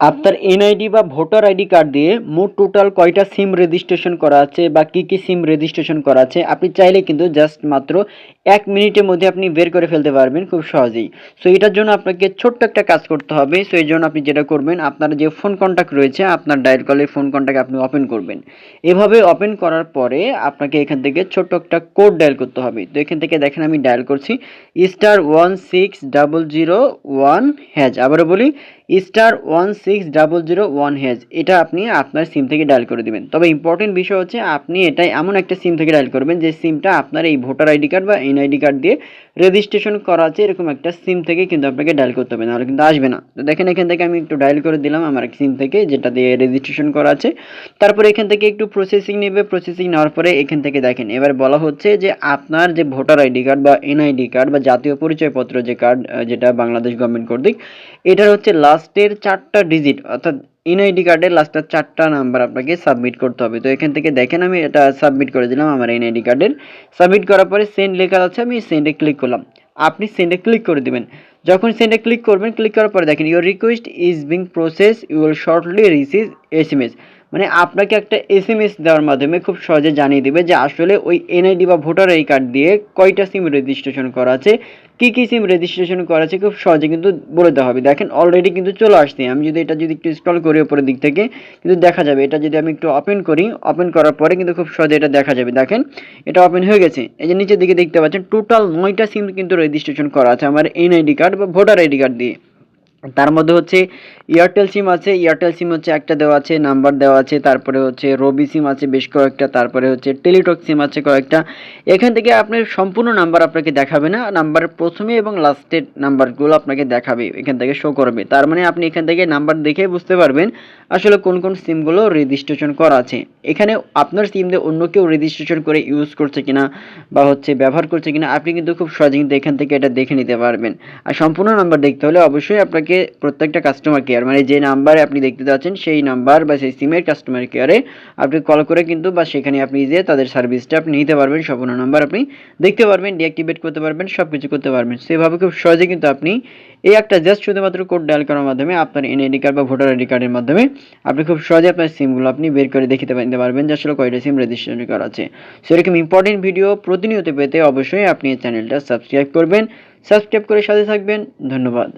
আপনার এনআইডি বা voter ID card দিয়ে মোট টোটাল কয়টা সিম রেজিস্ট্রেশন করা আছে বা কি কি সিম রেজিস্ট্রেশন করা আছে, আপনি চাইলে কিন্তু জাস্ট মাত্র এক মিনিটের মধ্যে আপনি বের করে ফেলতে পারবেন খুব সহজেই। সো এটার জন্য আপনাকে ছোট্ট একটা কাজ করতে হবে। সো এই জন্য আপনি যেটা করবেন, আপনার যে ফোন কন্ট্যাক্ট রয়েছে, আপনার ডায়াল কলের ফোন কন্ট্যাক্ট আপনি ওপেন করবেন। এভাবে ওপেন করার পরে আপনাকে এখান থেকে ছোট্ট একটা কোড ডায়াল করতে হবে। তো, এখান থেকে দেখেন আমি ডায়াল করছি star one six double zero one hash আবারও বলি star one six double zero one hash এটা আপনি আপনার সিম থেকে ডায়াল করে দেবেন। তবে ইম্পর্টেন্ট বিষয় হচ্ছে আপনি এটা এমন একটা সিম থেকে ডায়াল করবেন যে সিমটা আপনার এই ভোটার আইডি কার্ড বা এনআইডি কার্ড দিয়ে রেজিস্ট্রেশন করা আছে, এরকম একটা সিম থেকে কিন্তু আপনাকে ডায়াল করতে হবে, নাহলে কিন্তু আসবে না। তো দেখেন এখান থেকে আমি একটু ডায়াল করে দিলাম আমার সিম থেকে, যেটা দিয়ে রেজিস্ট্রেশন করা আছে। তারপরে এখান থেকে একটু প্রসেসিং নেবে প্রসেসিং নেওয়ার পরে এখান থেকে দেখেন, এবার বলা হচ্ছে যে আপনার যে ভোটার আইডি কার্ড বা এনআইডি কার্ড বা জাতীয় পরিচয়পত্র যে কার্ড যেটা বাংলাদেশ গভর্নমেন্ট কর্তৃক, এটার হচ্ছে লাস্টের চারটা ডিজিট অর্থাৎ এনআইডি কার্ডের লাস্টের চারটা নাম্বার আপনাকে সাবমিট করতে হবে। তো এখান থেকে দেখেন আমি এটা সাবমিট করে দিলাম আমার এনআইডি কার্ডের সাবমিট করার পরে সেন্ড লেখা আছে, আমি সেন্ডে ক্লিক করলাম। আপনি সেন্ডে ক্লিক করে দেবেন। যখন সেন্ডে ক্লিক করবেন ক্লিক করার পরে দেখেন your request is being process you will shortly receive S M S মানে আপনাকে একটা এস এম এস দেওয়ার মাধ্যমে খুব সহজে জানিয়ে দেবে যে আসলে ওই এনআইডি বা ভোটার আই কার্ড দিয়ে কয়টা সিম রেজিস্ট্রেশন করা আছে, কী কী সিম রেজিস্ট্রেশন করা আছে খুব সহজে কিন্তু বলে দেওয়া হবে। দেখেন অলরেডি কিন্তু চলে আসছে। আমি যদি এটা যদি একটু স্ক্রল করি উপরের দিক থেকে, কিন্তু দেখা যাবে, এটা যদি আমি একটু ওপেন করি ওপেন করার পরে কিন্তু খুব সহজে এটা দেখা যাবে। দেখেন, এটা ওপেন হয়ে গেছে। এই যে নিচের দিকে দেখতে পাচ্ছেন টোটাল নয়টা সিম কিন্তু রেজিস্ট্রেশন করা আছে আমার এনআইডি কার্ড বা ভোটার আইডি কার্ড দিয়ে। তার মধ্যে হচ্ছে এয়ারটেল সিম আছে এয়ারটেল সিম হচ্ছে একটা দেওয়া আছে নাম্বার দেওয়া আছে, তারপরে হচ্ছে রবি সিম আছে বেশ কয়েকটা, তারপরে হচ্ছে টেলিটক সিম আছে কয়েকটা। এখান থেকে আপনার সম্পূর্ণ নাম্বার আপনাকে দেখাবে না নাম্বারের প্রথমে এবং লাস্টের নাম্বারগুলো আপনাকে দেখাবে, এখান থেকে শো করবে। তার মানে আপনি এখান থেকে নাম্বার দেখে বুঝতে পারবেন আসলে কোন কোন সিমগুলো রেজিস্ট্রেশন করা আছে। এখানে আপনার সিম দিয়ে অন্য কেউ রেজিস্ট্রেশন করে ইউজ করছে কিনা বা হচ্ছে ব্যবহার করছে কিনা, আপনি কিন্তু খুব সহজে কিন্তু এখান থেকে এটা দেখে নিতে পারবেন। আর সম্পূর্ণ নাম্বার দেখতে হলে অবশ্যই আপনাকে প্রত্যেকটা কাস্টমার কেয়ার মানে যে নাম্বারে আপনি দেখতে পাচ্ছেন সেই নাম্বার বা সেই সিমের কাস্টমার কেয়ারে আপনি কল করে কিন্তু বা সেখানে আপনি যে তাদের সার্ভিসটা আপনি নিতে পারবেন, সম্পূর্ণ নাম্বার আপনি দেখতে পারবেন ডিঅ্যাক্টিভেট করতে পারবেন সব কিছু করতে পারবেন। সেভাবে খুব সহজে কিন্তু আপনি এই একটা জাস্ট শুধুমাত্র কোড ডায়াল করার মাধ্যমে আপনার এনআইডি কার্ড বা ভোটার আইডি কার্ডের মাধ্যমে আপনি খুব সহজে আপনার সিমগুলো আপনি বের করে দেখিতে নিতে পারবেন যে আসলে কয়টা সিম রেজিস্ট্রেশন করা আছে। সেরকম ইম্পর্টেন্ট ভিডিও প্রতিনিয়ত পেতে অবশ্যই আপনি এই চ্যানেলটা সাবস্ক্রাইব করবেন সাবস্ক্রাইব করে সাথে থাকবেন। ধন্যবাদ।